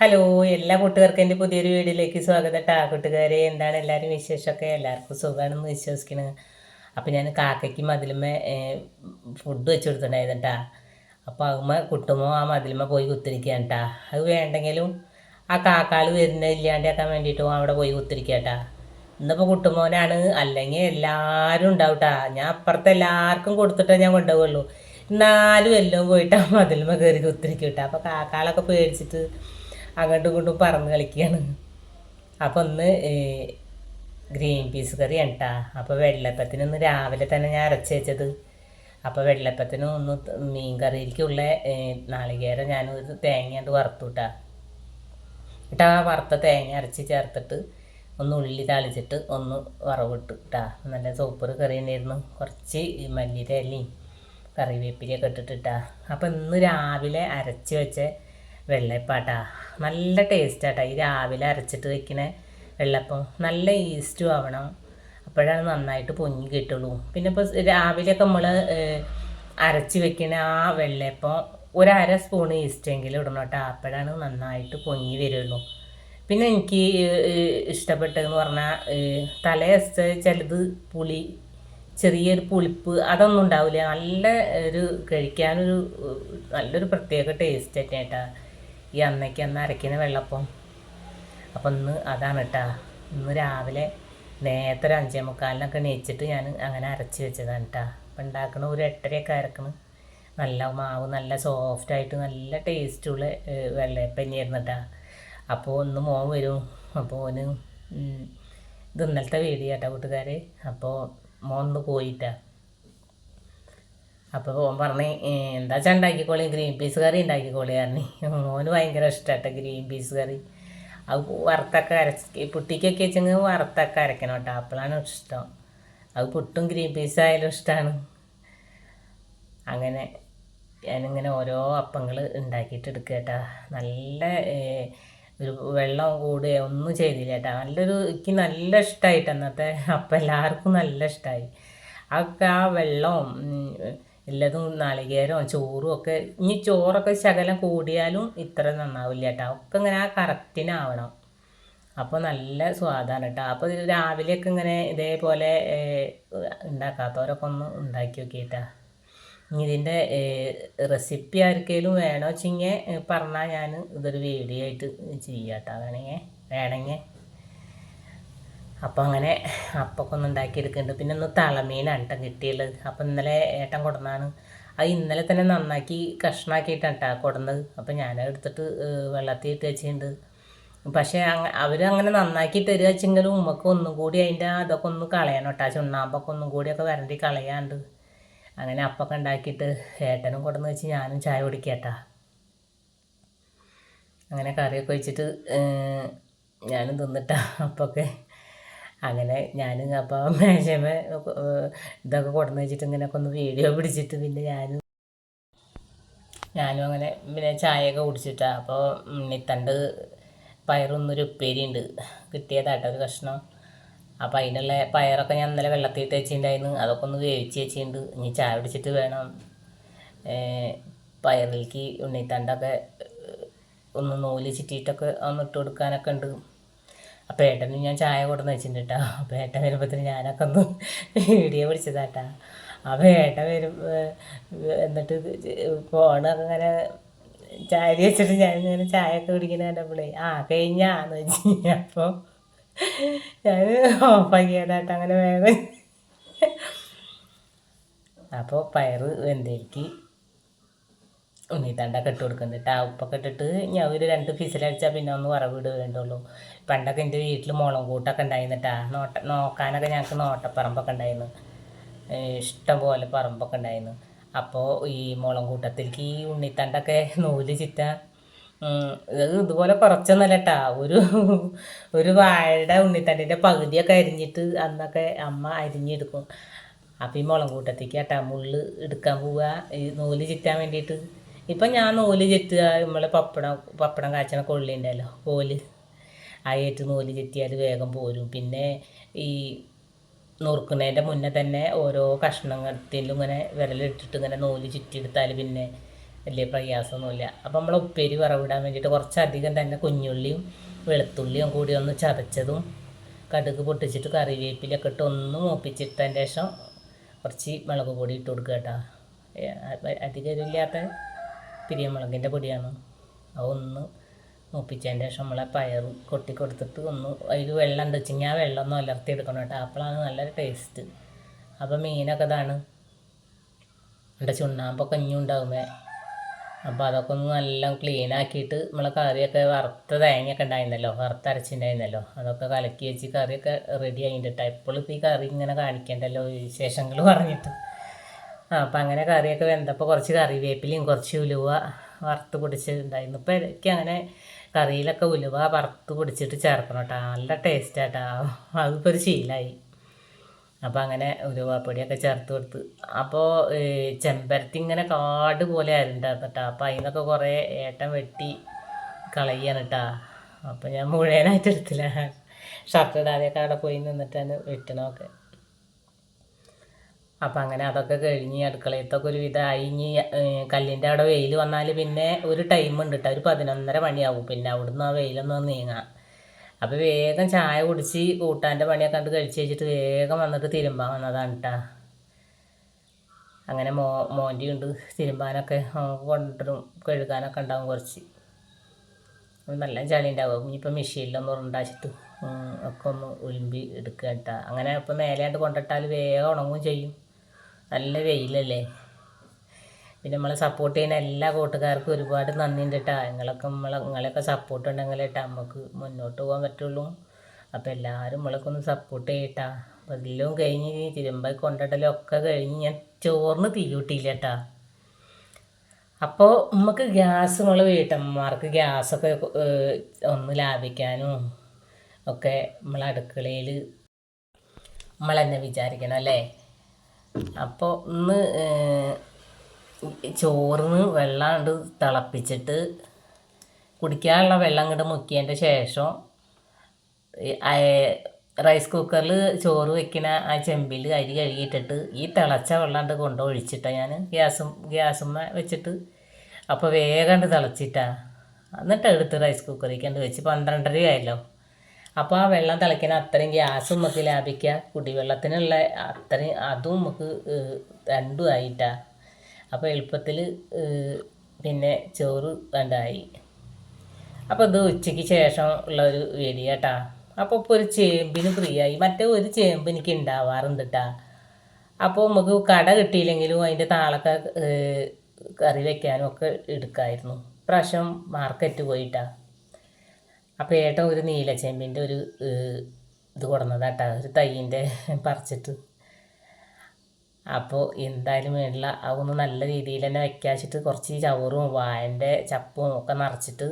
Hello എല്ലാ കൂട്ടുകാർക്കും എന്റെ പുതിയൊരു വീഡിയോയിലേക്ക് സ്വാഗതം ട്ടാ. കൂട്ടുകാരെ എന്താണ് എല്ലാവരും വിശേഷമൊക്കെ? എല്ലാവർക്കും സുഖമാണെന്ന് വിശ്വസിക്കുന്നത് അപ്പോൾ ഞാൻ കാക്കയ്ക്ക് മതിലുമേ ഫുഡ് വെച്ച് കൊടുത്തിട്ടുണ്ടായിരുന്നു കേട്ടാ അപ്പോൾ അതുമ്മ കുട്ടുമോ ആ മതിലുമ പോയി കുത്തിരിക്കുകയാണ് കേട്ടാ അത് വേണ്ടെങ്കിലും ആ കാക്കാൾ വരുന്ന ഇല്ലാണ്ടാക്കാൻ വേണ്ടിയിട്ടും അവിടെ പോയി കുത്തിരിക്കുക കേട്ടാ ഇന്നിപ്പോൾ കുട്ടുമോനാണ് അല്ലെങ്കിൽ എല്ലാവരും ഉണ്ടാവും കേട്ടാ ഞാൻ അപ്പുറത്തെ എല്ലാവർക്കും കൊടുത്തിട്ടേ ഞാൻ കൊണ്ടുപോകുള്ളൂ എന്നാലും എല്ലാം പോയിട്ട് ആ മതിലുമ കയറി കുത്തിരിക്കും കേട്ടാ അപ്പോൾ കാക്കാളൊക്കെ പേടിച്ചിട്ട് അങ്ങോട്ടും ഇങ്ങോട്ടും പറന്ന് കളിക്കുകയാണ് അപ്പോൾ ഒന്ന് ഗ്രീൻ പീസ് കറി കേട്ടാ അപ്പോൾ വെള്ളപ്പത്തിന് ഒന്ന് രാവിലെ തന്നെ ഞാൻ അരച്ച് വെച്ചത്. അപ്പോൾ വെള്ളപ്പത്തിന് ഒന്ന് മീൻ കറിയിലേക്കുള്ള നാളികേരം ഞാൻ ഒരു തേങ്ങ അത് വറുത്തു കേട്ടാ എന്നിട്ട് ആ വറുത്ത തേങ്ങ അരച്ച് ചേർത്തിട്ട് ഒന്ന് ഉള്ളി താളിച്ചിട്ട് ഒന്ന് വറവിട്ട് ഇട്ടാ നല്ല സൂപ്പർ കറി തന്നെയായിരുന്നു. കുറച്ച് കറിവേപ്പിലൊക്കെ കറിവേപ്പിലയൊക്കെ ഇട്ടിട്ടിട്ടാ അപ്പോൾ ഇന്ന് രാവിലെ അരച്ച് വെച്ച വെള്ളയപ്പാട്ടാ. നല്ല ടേസ്റ്റാട്ടാ ഈ രാവിലെ അരച്ചിട്ട് വയ്ക്കുന്ന വെള്ളപ്പം. നല്ല ഈസ്റ്റും ആവണം. അപ്പോഴാണ് നന്നായിട്ട് പൊങ്ങി കിട്ടുള്ളൂ. പിന്നെ ഇപ്പോൾ രാവിലെയൊക്കെ നമ്മൾ അരച്ച് വെക്കണ ആ വെള്ളയപ്പം ഒരു അര സ്പൂൺ ഈസ്റ്റെങ്കിലും ഇടണം കേട്ടോ. അപ്പോഴാണ് നന്നായിട്ട് പൊങ്ങി വരുള്ളൂ. പിന്നെ എനിക്ക് ഇഷ്ടപ്പെട്ടതെന്ന് പറഞ്ഞാൽ തലേ ദിവസത്തെ ചിലത് പുളി ചെറിയൊരു പുളിപ്പ് അതൊന്നും ഉണ്ടാവില്ല നല്ല ഒരു കഴിക്കാനൊരു നല്ലൊരു പ്രത്യേക ടേസ്റ്റ് തന്നെ കേട്ടാ ഈ അമ്മയ്ക്ക് അന്ന് അരയ്ക്കുന്ന വെള്ളപ്പം. അപ്പം ഇന്ന് അതാണ് കേട്ടാ ഇന്ന് രാവിലെ നേരത്തെ ഒരു അഞ്ചേ മുക്കാലിനൊക്കെ നെയ്ച്ചിട്ട് ഞാൻ അങ്ങനെ അരച്ച് വെച്ചതാണ് കേട്ടാ അപ്പം ഉണ്ടാക്കണ ഒരു എട്ടരയൊക്കെ അരക്കണം നല്ല മാവ് നല്ല സോഫ്റ്റായിട്ട് നല്ല ടേസ്റ്റുള്ള വെള്ളയപ്പം കേട്ടോ അപ്പോൾ ഒന്ന് മോൻ വരും. അപ്പോൾ ഓന് ഇത് ഇന്നലത്തെ വീഡിയോ കേട്ടോ കൂട്ടുകാർ അപ്പോൾ മോൻ ഒന്ന് പോയിട്ടാ അപ്പോൾ ഓൻ പറഞ്ഞ് എന്താ വെച്ചാൽ ഉണ്ടാക്കിക്കോളി ഗ്രീൻ പീസ് കറി ഉണ്ടാക്കിക്കോളി പറഞ്ഞു. ഓന് ഭയങ്കര ഇഷ്ടമായിട്ട് ഗ്രീൻ പീസ് കറി. അത് വറുത്തൊക്കെ അരച്ച് പുട്ടിക്കൊക്കെ വെച്ചെങ്കിൽ വറുത്തൊക്കെ അരക്കണം കേട്ടോ. അപ്പോഴാണ് ഇഷ്ടം. അത് പുട്ടും ഗ്രീൻ പീസ് ആയാലും ഇഷ്ടമാണ് അങ്ങനെ ഞാനിങ്ങനെ ഓരോ അപ്പങ്ങൾ ഉണ്ടാക്കിയിട്ട് എടുക്കുക കേട്ടാ. നല്ല ഒരു വെള്ളം കൂടുക ഒന്നും ചെയ്തില്ല കേട്ടാ. നല്ലൊരു എനിക്ക് നല്ല ഇഷ്ടമായിട്ട് അന്നത്തെ അപ്പം എല്ലാവർക്കും നല്ല ഇഷ്ടമായി അതൊക്കെ ആ വെള്ളവും എല്ലാതും നാളികേരവും ചോറും ഒക്കെ. ഇനി ചോറൊക്കെ ശകലം കൂടിയാലും ഇത്ര നന്നാവില്ല കേട്ടോ. ഒക്കെ ഇങ്ങനെ ആ കറക്റ്റിനാവണം. അപ്പോൾ നല്ല സ്വാദാണ് കേട്ടോ. അപ്പോൾ രാവിലെയൊക്കെ ഇങ്ങനെ ഇതേപോലെ ഉണ്ടാക്കാത്തവരൊക്കെ ഒന്ന് ഉണ്ടാക്കി നോക്കിയിട്ടാ. ഇതിന്റെ റെസിപ്പി ആർക്കെങ്കിലും വേണോ വെച്ചിങ്ങനെ പറഞ്ഞാൽ ഞാൻ ഇതൊരു വീഡിയോ ആയിട്ട് ചെയ്യാം കേട്ടോ. വേണമെങ്കിൽ വേണമെങ്കിൽ അപ്പോൾ അങ്ങനെ അപ്പൊക്കെ ഒന്ന് ഉണ്ടാക്കിയെടുക്കുന്നുണ്ട്. പിന്നെ ഒന്ന് തളമീനാണ് കേട്ടോ കിട്ടിയുള്ളത്. അപ്പോൾ ഇന്നലെ ഏട്ടൻ കൊടുന്നാണ് അത് ഇന്നലെ തന്നെ നന്നാക്കി കഷ്ണാക്കിയിട്ടാണ് കേട്ടോ കൊടുന്നത് അപ്പോൾ ഞാൻ എടുത്തിട്ട് വെള്ളത്തിൽ ഇട്ട് വെച്ചിട്ടുണ്ട്. പക്ഷേ അവർ അങ്ങനെ നന്നാക്കി തരിക വെച്ചെങ്കിലും ഉമ്മക്ക് ഒന്നും കൂടി അതിന്റെ അതൊക്കെ ഒന്ന് കളയണം കേട്ടോ ചുണ്ണാമ്പൊക്കെ ഒന്നും കൂടിയൊക്കെ വരണ്ടി കളയാണ്ട്. അങ്ങനെ അപ്പൊക്കെ ഉണ്ടാക്കിയിട്ട് ഏട്ടനും കൊടുന്ന് വെച്ച് ഞാനും ചായ കുടിക്കട്ടാ അങ്ങനെ കറിയൊക്കെ വെച്ചിട്ട് ഞാനും തിന്നിട്ടാ അപ്പൊക്കെ അങ്ങനെ ഞാനും അപ്പോൾ മേശമ ഇതൊക്കെ കൊടുന്ന് വെച്ചിട്ട് ഇങ്ങനെയൊക്കെ ഒന്ന് വീഡിയോ പിടിച്ചിട്ട് പിന്നെ ഞാനും ഞാനും അങ്ങനെ പിന്നെ ചായയൊക്കെ കുടിച്ചിട്ടാ. അപ്പോൾ ഉണ്ണിത്തണ്ട് പയറൊന്നൊരു ഉപ്പേരി ഉണ്ട്. കിട്ടിയതാട്ടോ ഒരു കഷ്ണം. അപ്പം അതിനുള്ള പയറൊക്കെ ഞാൻ ഇന്നലെ വെള്ളത്തിൽ ഇട്ട് വെച്ചിട്ടുണ്ടായിരുന്നു. അതൊക്കെ ഒന്ന് വേവിച്ച് വെച്ചിട്ടുണ്ട്. ഇനി ചായ പിടിച്ചിട്ട് വേണം. പയറിലേക്ക് ഉണ്ണിത്തണ്ടൊക്കെ ഒന്ന് നൂൽ ചുറ്റിയിട്ടൊക്കെ ഒന്ന് ഇട്ട് കൊടുക്കാനൊക്കെ ഉണ്ട്. അപ്പോൾ ഏട്ടന് ഞാൻ ചായ കൊടുന്ന് വെച്ചിട്ടുണ്ട് കേട്ടോ അപ്പോൾ ഏട്ടൻ വരുമ്പോഴത്തേന് ഞാനൊക്കെ ഒന്ന് വീഡിയോ പിടിച്ചതാട്ടാ. അപ്പോൾ ഏട്ടൻ വരും എന്നിട്ട് ഫോണൊക്കെ ഇങ്ങനെ ചായ വെച്ചിട്ട് ഞാൻ ഇങ്ങനെ ചായ ഒക്കെ കുടിക്കുന്ന കണ്ടപ്പോഴേ ആ കഴിഞ്ഞാന്ന് വെച്ച് അപ്പോൾ ഞാൻ ഓഫാക്കിയതാട്ടോ അങ്ങനെ വേഗം. അപ്പോൾ പയറ് വെന്തേക്ക് ഉണ്ണിത്തണ്ടൊക്കെ ഇട്ട് കൊടുക്കുന്നുണ്ട് കേട്ടോ ഉപ്പൊക്കെ ഇട്ടിട്ട് ഞാൻ ഒരു രണ്ട് ഫിസിലടിച്ചാൽ പിന്നെ ഒന്ന് വറവിട് വേണ്ടുള്ളൂ. പണ്ടൊക്കെ എന്റെ വീട്ടിൽ മുളക് കൂട്ടൊക്കെ ഉണ്ടായിരുന്നിട്ടാ നോട്ട നോക്കാനൊക്കെ ഞങ്ങൾക്ക് നോട്ടപ്പറമ്പൊക്കെ ഉണ്ടായിരുന്നു. ഏഹ് ഇഷ്ടം പോലെ പറമ്പൊക്കെ ഉണ്ടായിരുന്നു. അപ്പോൾ ഈ മുളം കൂട്ടത്തിലേക്ക് ഈ ഉണ്ണിത്തണ്ടൊക്കെ നൂൽ ചിറ്റ ഇത് ഇതുപോലെ കുറച്ചൊന്നല്ല കേട്ടാ ഒരു ഒരു വാഴയുടെ ഉണ്ണിത്തണ്ടിന്റെ പകുതിയൊക്കെ അരിഞ്ഞിട്ട് അന്നൊക്കെ അമ്മ അരിഞ്ഞെടുക്കും. അപ്പം ഈ മുളം കൂട്ടത്തേക്ക് കേട്ടാ മുള്ള് എടുക്കാൻ പോവുക ഈ നൂൽ ചിറ്റാൻ വേണ്ടിയിട്ട്. ഇപ്പം ഞാൻ നൂൽ ചുറ്റുക നമ്മളെ പപ്പടം പപ്പടം കാച്ചണ കൊള്ളിണ്ടല്ലോ ഓൽ. ആയിട്ട് നൂൽ ചെത്തിയാൽ വേഗം പോരും. പിന്നെ ഈ നുറുക്കുന്നതിന്റെ മുന്നേ തന്നെ ഓരോ കഷ്ണങ്ങത്തിലും ഇങ്ങനെ വിരലിട്ടിട്ട് ഇങ്ങനെ നൂൽ ചുറ്റിയെടുത്താൽ പിന്നെ വലിയ പ്രയാസമൊന്നുമില്ല. അപ്പം നമ്മൾ ഉപ്പേരി വറവിടാൻ വേണ്ടിയിട്ട് കുറച്ചധികം തന്നെ കുഞ്ഞുള്ളിയും വെളുത്തുള്ളിയും കൂടി ഒന്ന് ചതച്ചതും കടുക് പൊട്ടിച്ചിട്ട് കറിവേപ്പിലൊക്കെ ഇട്ട് ഒന്ന് മൂപ്പിച്ചിട്ടതിന്റെ ശേഷം കുറച്ച് മുളക് പൊടി ഇട്ട് കൊടുക്കുക കേട്ടോ. അധികം എരിവില്ലാത്ത പിരിയമുളകിന്റെ പൊടിയാണ്. അതൊന്ന് മൂപ്പിച്ചതിന്റെ ശേഷം നമ്മളെ പയർ കൊട്ടി കൊടുത്തിട്ട് ഒന്ന് അതിൽ വെള്ളം ഉണ്ട് വെച്ചെങ്കിൽ ആ വെള്ളം ഒന്ന് അലർത്തി എടുക്കണം കേട്ടോ. അപ്പോഴാണ് നല്ലൊരു ടേസ്റ്റ് അപ്പോൾ മീനൊക്കെ ഇതാണ്. എന്റെ ചുണ്ണാമ്പൊക്കെ ഇഞ്ഞും ഉണ്ടാകുമേ അപ്പോൾ അതൊക്കെ ഒന്ന് നല്ല ക്ലീൻ ആക്കിയിട്ട് നമ്മളെ കറിയൊക്കെ വറുത്ത തേങ്ങയൊക്കെ ഉണ്ടായിരുന്നല്ലോ വറുത്തരച്ചിട്ടുണ്ടായിരുന്നല്ലോ അതൊക്കെ കലക്കി വെച്ച് കറിയൊക്കെ റെഡി ആയിട്ടാ എപ്പോഴും ഇപ്പോൾ ഈ കറി ഇങ്ങനെ കാണിക്കണ്ടല്ലോ വിശേഷങ്ങൾ പറഞ്ഞിട്ട്. അപ്പം അങ്ങനെ കറിയൊക്കെ വെന്തപ്പോൾ കുറച്ച് കറിവേപ്പിലയും കുറച്ച് ഉലുവ വറുത്ത് പൊടിച്ചിട്ടുണ്ടായിരുന്നു ഇപ്പോൾ എനിക്ക് അങ്ങനെ കറിയിലൊക്കെ ഉലുവ വറുത്ത് പൊടിച്ചിട്ട് ചേർക്കണം കേട്ടോ നല്ല ടേസ്റ്റാട്ടാ അതിപ്പോൾ ഒരു ശീലമായി അപ്പോൾ അങ്ങനെ ഉലുവാപ്പൊടിയൊക്കെ ചേർത്ത് കൊടുത്ത്. അപ്പോൾ ചെമ്പരത്തി ഇങ്ങനെ കാട് പോലെ ആയിരുന്നുണ്ടായിരുന്നു കേട്ടോ അപ്പോൾ അതിനൊക്കെ കുറേ ഏട്ടൻ വെട്ടി കളയാണ് കേട്ടോ അപ്പോൾ ഞാൻ മുഴുവനായിട്ട് എടുത്തില്ല ഷർട്ട് ഇടാതെയൊക്കെ അവിടെ പോയി നിന്നിട്ടാണ് വെട്ടണമൊക്കെ അപ്പം അങ്ങനെ അതൊക്കെ കഴിഞ്ഞ് അടുക്കളയത്തൊക്കെ ഒരു വിധമായി. ഇനി കല്ലിന്റെ അവിടെ വെയിൽ വന്നാൽ പിന്നെ ഒരു ടൈം ഉണ്ട് കേട്ടോ ഒരു പതിനൊന്നര മണിയാവും. പിന്നെ അവിടുന്ന് ആ വെയിലൊന്ന് നീങ്ങാം അപ്പോൾ വേഗം ചായ കുടിച്ച് കൂട്ടാന്റെ പണിയൊക്കെ കണ്ട് കഴിച്ച് വെച്ചിട്ട് വേഗം വന്നിട്ട് തിരുമ്പാൻ വന്നതാണ് കേട്ടോ അങ്ങനെ മോ മോന്റെ ഉണ്ട്. തിരുമ്പാനൊക്കെ കൊണ്ടിടും കഴുകാനൊക്കെ ഉണ്ടാവും കുറച്ച്. നല്ല ചളി ഉണ്ടാവും ഇനിയിപ്പോൾ മെഷീനിലൊന്ന് ഉണ്ടാച്ചിട്ട് ഒക്കെ ഒന്ന് ഒലിമ്പി എടുക്കുക കേട്ടോ അങ്ങനെ ഇപ്പം മേലെയായിട്ട് കൊണ്ടിട്ടാൽ വേഗം ഉണങ്ങുകയും ചെയ്യും. നല്ല വെയിലല്ലേ? പിന്നെ നമ്മളെ സപ്പോർട്ട് ചെയ്യുന്ന എല്ലാ കൂട്ടുകാർക്കും ഒരുപാട് നന്ദിയുണ്ട് കേട്ടോ നിങ്ങളൊക്കെ നമ്മളെ നിങ്ങളെയൊക്കെ സപ്പോർട്ട് ഉണ്ടെങ്കിൽ കേട്ടോ നമുക്ക് മുന്നോട്ട് പോകാൻ പറ്റുള്ളൂ. അപ്പോൾ എല്ലാവരും നമ്മളൊക്കെ ഒന്ന് സപ്പോർട്ട് ചെയ്യട്ടാ അപ്പോൾ എല്ലാം കഴിഞ്ഞ് തിരുമ്പായി കൊണ്ടിടലും ഒക്കെ കഴിഞ്ഞ് ഞാൻ ചോറിന് തീ കൂട്ടിയില്ല കേട്ടാ അപ്പോൾ നമുക്ക് ഗ്യാസ് നമ്മൾ വീട്ടമ്മമാർക്ക് ഗ്യാസൊക്കെ ഒന്ന് ലാഭിക്കാനും ഒക്കെ നമ്മളെ അടുക്കളയിൽ നമ്മൾ തന്നെ വിചാരിക്കണം അല്ലേ? അപ്പോൾ ഇന്ന് ചോറിന് വെള്ളം കൊണ്ട് തിളപ്പിച്ചിട്ട് കുടിക്കാനുള്ള വെള്ളം ഇങ്ങോട്ട് മുക്കിയതിന്റെ ശേഷം റൈസ് കുക്കറിൽ ചോറ് വെക്കണ ആ ചെമ്പിൽ അരി കഴുകിയിട്ടിട്ട് ഈ തിളച്ച വെള്ളം കൊണ്ട് ഒഴിച്ചിട്ടാണ് ഞാൻ ഗ്യാസും ഗ്യാസും വെച്ചിട്ട് അപ്പോൾ വേഗം തിളച്ചിട്ടാ. എന്നിട്ട് എടുത്ത് റൈസ് കുക്കറിലേക്ക് കണ്ട് വെച്ച്. പന്ത്രണ്ടര ആയല്ലോ അപ്പോൾ ആ വെള്ളം തിളയ്ക്കുന്ന അത്രയും ഗ്യാസും നമുക്ക് ലാഭിക്കുക കുടിവെള്ളത്തിനുള്ള അത്രയും അതും നമുക്ക് രണ്ടും ആയിട്ടാ. അപ്പോൾ എളുപ്പത്തിൽ പിന്നെ ചോറ് വേണ്ടായി അപ്പോൾ ഇത് ഉച്ചയ്ക്ക് ശേഷം ഉള്ള ഒരു വീഡിയോ കേട്ടാ അപ്പോൾ ഇപ്പോൾ ഒരു ചേമ്പിന് ഫ്രീ ആയി. മറ്റേ ഒരു ചേമ്പ് എനിക്ക് ഉണ്ടാവാറുണ്ട് കേട്ടാ അപ്പോൾ നമുക്ക് കട കിട്ടിയില്ലെങ്കിലും അതിന്റെ താളൊക്കെ കറി വെക്കാനും ഒക്കെ എടുക്കായിരുന്നു. പ്രാവശ്യം മാർക്കറ്റ് പോയിട്ടാ അപ്പോൾ ഏട്ടൻ ഒരു നീലച്ചെമ്പിന്റെ ഒരു ഇത് കൊടുന്നതാട്ടാ ഒരു തൈന്റെ പറിച്ചിട്ട്. അപ്പോൾ എന്തായാലും വേണ്ടില്ല അതൊന്ന് നല്ല രീതിയിൽ തന്നെ വെക്കാച്ചിട്ട് കുറച്ച് ചവറും വായന്റെ ചപ്പും ഒക്കെ നിറച്ചിട്ട്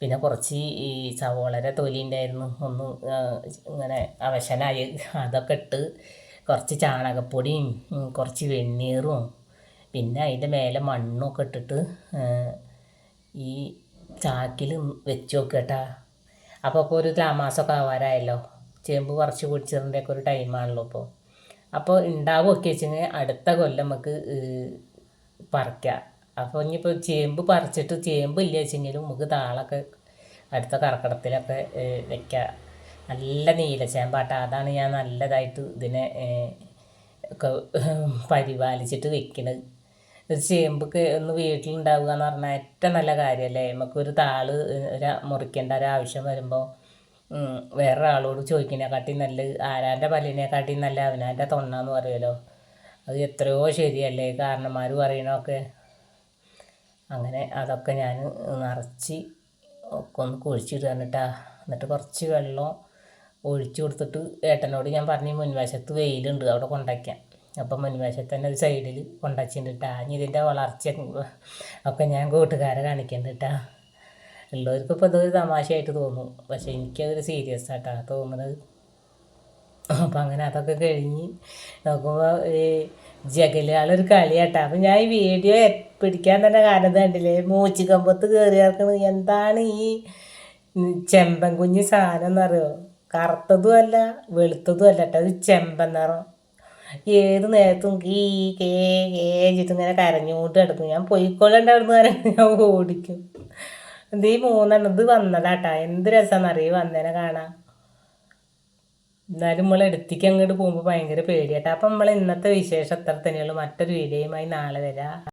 പിന്നെ കുറച്ച് ഈ സവോളയുടെ തൊലി ഉണ്ടായിരുന്നു ഒന്ന് ഇങ്ങനെ അവശനായി. അതൊക്കെ ഇട്ട് കുറച്ച് ചാണകപ്പൊടിയും കുറച്ച് വെണ്ണീറും പിന്നെ അതിന്റെ മേലെ മണ്ണൊക്കെ ഇട്ടിട്ട് ഈ ചാക്കിൽ വെച്ച് നോക്കുക കേട്ടാ. അപ്പോൾ ഇപ്പോൾ ഒരു താമാസമൊക്കെ ആവാറായല്ലോ ചേമ്പ് കുറച്ച് കുടിച്ചതിന്റെയൊക്കെ ഒരു ടൈമാണല്ലോ ഇപ്പോൾ അപ്പോൾ ഉണ്ടാവുമൊക്കെ വെച്ചെങ്കിൽ അടുത്ത കൊല്ലം നമുക്ക് പറിക്കാം. അപ്പോൾ ഇനിയിപ്പോൾ ചേമ്പ് പറിച്ചിട്ട് ചേമ്പ് ഇല്ല വെച്ചെങ്കിലും നമുക്ക് താളൊക്കെ അടുത്ത കറക്കടത്തിലൊക്കെ ഏഹ്, വെക്കാം. നല്ല നീലച്ചേമ്പാട്ട അതാണ് ഞാൻ നല്ലതായിട്ട് ഇതിനെ ഒക്കെ പരിപാലിച്ചിട്ട് വെക്കണത്. ഒരു ചേമ്പൊക്കെ ഒന്ന് വീട്ടിലുണ്ടാവുക എന്ന് പറഞ്ഞാൽ ഏറ്റവും നല്ല കാര്യമല്ലേ നമുക്കൊരു താൾ ഒരു മുറിക്കേണ്ട ഒരു ആവശ്യം വരുമ്പോൾ വേറൊരാളോട് ചോദിക്കുന്നതിനെക്കാട്ടി നല്ല ആരാന്റെ പല്ലിനെക്കാട്ടി നല്ല അവനാന്റെ തൊണ്ണാന്ന് പറയുമല്ലോ. അത് എത്രയോ ശരിയല്ലേ? കാരണന്മാർ പറയണമൊക്കെ അങ്ങനെ അതൊക്കെ ഞാൻ നിറച്ച് ഒക്കെ ഒന്ന് കുഴിച്ചിട്ട് തന്നിട്ടാ എന്നിട്ട് കുറച്ച് വെള്ളം ഒഴിച്ചു കൊടുത്തിട്ട് ഏട്ടനോട് ഞാൻ പറഞ്ഞു മുൻവശത്ത് വെയിലുണ്ട് അവിടെ കൊണ്ടയ്ക്കാൻ അപ്പം മുൻവശത്ത് തന്നെ ഒരു സൈഡിൽ കൊണ്ടച്ചിട്ടുണ്ട് ഇനി ഇതിന്റെ വളർച്ച ഒക്കെ ഞാൻ കൂട്ടുകാരെ കാണിക്കുന്നുണ്ട് കേട്ടാ ഉള്ളവർക്ക് ഇപ്പോൾ ഇതൊരു തമാശയായിട്ട് തോന്നും. പക്ഷേ എനിക്കതൊരു സീരിയസ് ആയിട്ടാ തോന്നുന്നത് അപ്പം അങ്ങനെ അതൊക്കെ കഴിഞ്ഞ് നോക്കുമ്പോൾ ഈ ജഗലാളൊരു കളിയാട്ടാ. അപ്പം ഞാൻ ഈ വീഡിയോ പിടിക്കാൻ തന്നെ കാരണം കണ്ടില്ലേ? മൂച്ചിക്കമ്പത്ത് കയറി ഇറക്കുന്നത് എന്താണ് ഈ ചെമ്പൻ കുഞ്ഞ് സാധനം എന്നറിയോ? കറുത്തതും അല്ല വെളുത്തതും അല്ല കേട്ടോ അത് ചെമ്പൻ നിറം. ഏത് നേരത്തും കീ കേ കേ വെച്ചിട്ട് ഇങ്ങനെ കരഞ്ഞോട്ട് കിടക്കും ഞാൻ പൊയ്ക്കൊള്ളേണ്ട അവിടുന്ന് പറയുന്നത് ഞാൻ ഓടിക്കും. ഇത് ഈ മൂന്നെണ്ണം? ഇത് വന്നതാട്ടാ. എന്ത് രസമെന്നറിയ വന്നേനെ കാണാം എന്നാലും നമ്മൾ എടുത്തേക്ക് അങ്ങോട്ട് പോകുമ്പോൾ ഭയങ്കര പേടിയാട്ടോ. അപ്പം നമ്മൾ ഇന്നത്തെ വിശേഷം അത്ര തന്നെയുള്ളൂ. മറ്റൊരു വീഡിയോയുമായി നാളെ വരാം.